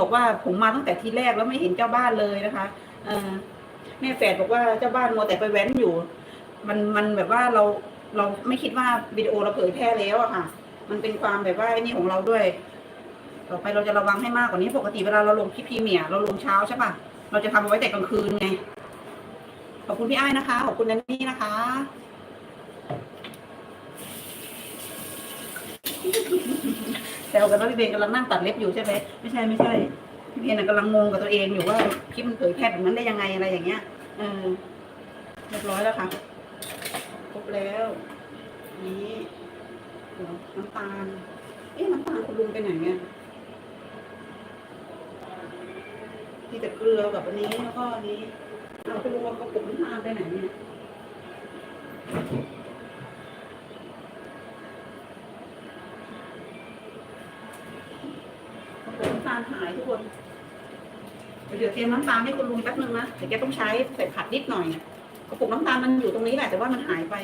บอกว่าผมมาตั้งแต่ทีแรกแล้วไม่เห็นเจ้าบ้านเลยนะคะเออแม่แฝดบอกว่าเจ้าบ้านมัวแต่ไปแว้นอยู่ มันมันแบบว่าเราเราไม่คิดว่าวิดีโอเราเผยแพร่แล้วอะค่ะ มันเป็นความแบบว่าไอ้นี่ของเราด้วย ต่อไปเราจะระวังให้มากกว่านี้ปกติเวลาเราลงคลิปพรีเมียร์เราลงเช้าใช่ปะเราจะทำเอาไว้แต่กลางคืนไงขอบคุณพี่ไอ้ายนะคะขอบคุณแนนนี่นะคะ ซวกันว่าพี่เบนกำลังนั่งตัดเล็บอยู่ใช่ไหมไม่ใช่ไม่ใช่พี่เบนกำลังงงกับตัวเองอยู่ว่าคลิปมันเผยแพร่แบบนั้นได้ยังไงอะไรอย่างเงี้ยเออเรียบร้อยแล้วค่ะครบแล้วนี้เดี๋ยวน้ำตาลเอ๊ะน้ำตาลคุณลุงไปไหนเนี่ยที่แต่เกลือกับอันนี้แล้วก็อันนี้เราคุณลุงว่ากระปุกน้ำตาลไปไหนเนี่ย กระปุกน้ำตาลหายทุกคน เดี๋ยวเตรียมน้ำตาลให้คุณลุงแป๊บนึงนะเดี๋ยวแกต้องใช้ใส่ผัดนิดหน่อยกระปุกน้ำตาลมันอยู่ตรงนี้แหละแต่ว่ามันหายไป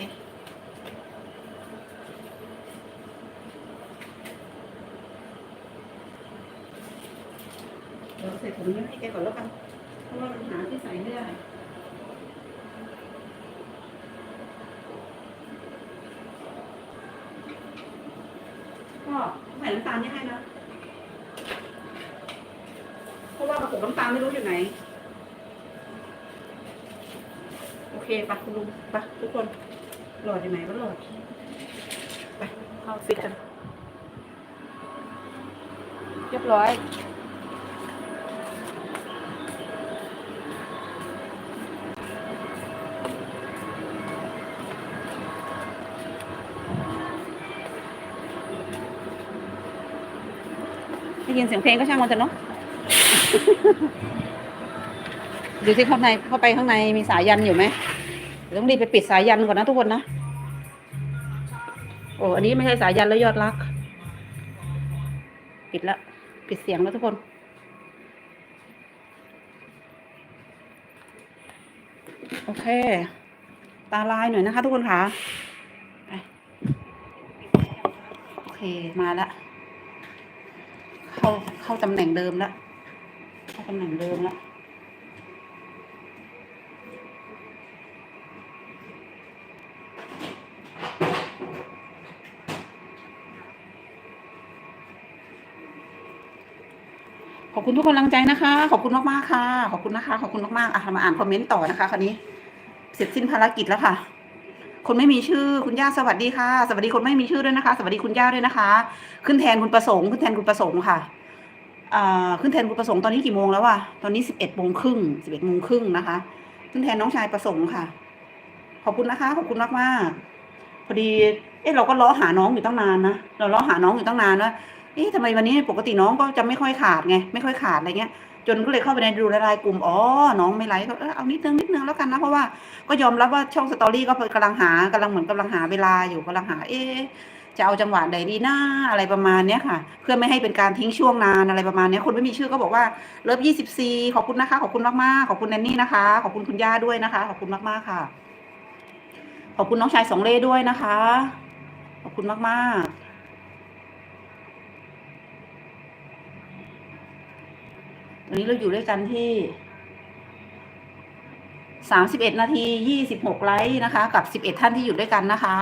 เดี๋ยวใส่ถุงนี้ให้แกก่อนแล้วกันเพราะว่ามันหาที่ใส่ไม่ได้ก็ใส่น้ำตาลนี่ให้นะ เพราะ ว่ากระปุกน้ำตาลไม่รู้อยู่ไหน โอเคปะคุณลุงปะทุกคนหลอดอยู่ไหนก็หลอดไปเข้าฟิตกันเรียบร้อยได้ยินเสียงเพลงก็ช่างมันเถอะเนาะ ดูสิข้างในเข้าไปข้างในมีสายยันอยู่ไหมต้องรีบไปปิดสายยันก่อนนะทุกคนนะโอ้อันนี้ไม่ใช่สายยันแล้วยอดรัก ปิดละปิดเสียงแล้วทุกคน โอเค ตาลายหน่อยนะคะ ทุกคนค่ะโอเคมาละเข้าเข้าตำแหน่งเดิมแล้ว เข้าตำแหน่งเดิมแล้วขอบคุณทุกกำลังใจนะคะ ขอบคุณมากๆค่ะ ขอบคุณนะคะ ขอบคุณมากๆอะมาอ่านคอมเมนต์ต่อนะคะคราวนี้ เสร็จสิ้นภารกิจแล้วค่ะ คนไม่มีชื่อคุณย่าสวัสดีค่ะ สวัสดีคนไม่มีชื่อด้วยนะคะ สวัสดีคุณย่าด้วยนะคะ ขึ้นแทนคุณประสงค์ขึ้นแทนคุณประสงค์ค่ะ ขึ้นแทนคุณประสงค์ตอนนี้กี่โมงแล้ววะตอนนี้สิบเอ็ดโมงครึ่งสิบเอ็ดโมงครึ่งนะคะ ขึ้นแทนน้องชายประสงค์ค่ะ ขอบคุณนะคะ ขอบคุณมากมากพอดี เอ๊ะเราก็ล้อหาน้องอยู่ตั้งนานนะ เราล้อหาน้องอยู่ตั้งนานว่าเอ๊ะทำไมวันนี้ปกติน้องก็จะไม่ค่อยขาดไง ไม่ค่อยขาดอะไรเงี้ย จนก็เลยเข้าไปในดูรายกลุ่ม อ๋อ น้องไม่ไลฟ์ก็เออเอานิดนึงนิดนึงแล้วกันนะ เพราะว่าก็ยอมรับว่าช่องสตอรี่ก็กำลังหากำลังเหมือนกำลังหาเวลาอยู่กำลังหา เอ๊ะ จะเอาจังหวะใดดีหน้าอะไรประมาณเนี้ยค่ะ เพื่อไม่ให้เป็นการทิ้งช่วงนานอะไรประมาณเนี้ยคนไม่มีชื่อก็บอกว่าเลิฟยี่สิบซีขอบคุณนะคะ ขอบคุณมากๆขอบคุณแนนนี่นะคะ ขอบคุณคุณย่าด้วยนะคะ ขอบคุณมากๆค่ะ ขอบคุณน้องชายสองเล่ด้วยนะคะ ขอบคุณมากๆตอนนี้เราอยู่ด้วยกันที่ สามสิบเอ็ดนาทียี่สิบหกไลค์นะคะ กับสิบเอ็ดท่านที่อยู่ด้วยกันนะคะ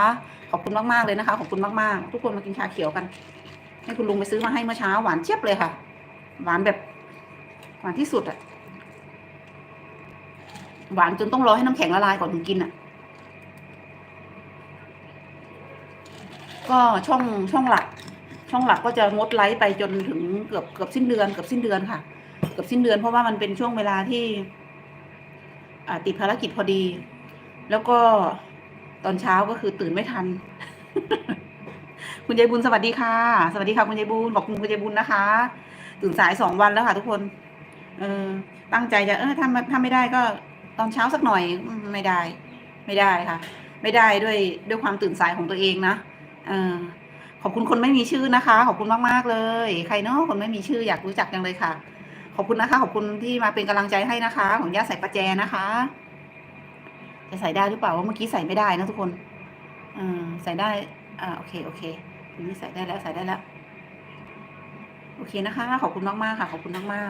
ขอบคุณมากๆเลยนะคะ ขอบคุณมากๆ ทุกคนมากินชาเขียวกัน ให้คุณลุงไปซื้อมาให้เมื่อเช้าหวานเจี๊ยบเลยค่ะ หวานแบบหวานที่สุดอะหวานจนต้องรอให้น้ำแข็งละลายก่อนถึงกินอะก็ช่องช่องหลัก ช่องหลักก็จะงดไลฟ์ไปจนถึงเกือบเกือบสิ้นเดือนเกือบสิ้นเดือนค่ะ เกือบสิ้นเดือนเพราะว่ามันเป็นช่วงเวลาที่ ติดภารกิจพอดี แล้วก็ตอนเช้าก็คือตื่นไม่ทัน คุณยายบุญสวัสดีค่ะ สวัสดีค่ะคุณยายบุญบอกคุณคุณยายบุญนะคะ ตื่นสายสองวันแล้วค่ะ ทุกคน เออ ตั้งใจจะเออถ้าถ้าไม่ได้ก็ตอนเช้าสักหน่อยไม่ได้ ไม่ได้ค่ะ ไม่ได้ด้วยด้วยความตื่นสายของตัวเองนะเออขอบคุณคนไม่มีชื่อนะคะ ขอบคุณมากๆเลย ใครเนาะคนไม่มีชื่ออยากรู้จักจังเลยค่ะ ขอบคุณนะคะ ขอบคุณที่มาเป็นกำลังใจให้นะคะ ของย่าใส่ประแจนะคะ จะใส่ได้หรือเปล่าว่าเมื่อกี้ใส่ไม่ได้นะทุกคนอ่าใส่ได้ อ่าโอเคโอเคทีนี้ใส่ได้แล้วใส่ได้แล้ว โอเคนะคะ ขอบคุณมากๆค่ะ ขอบคุณมากๆ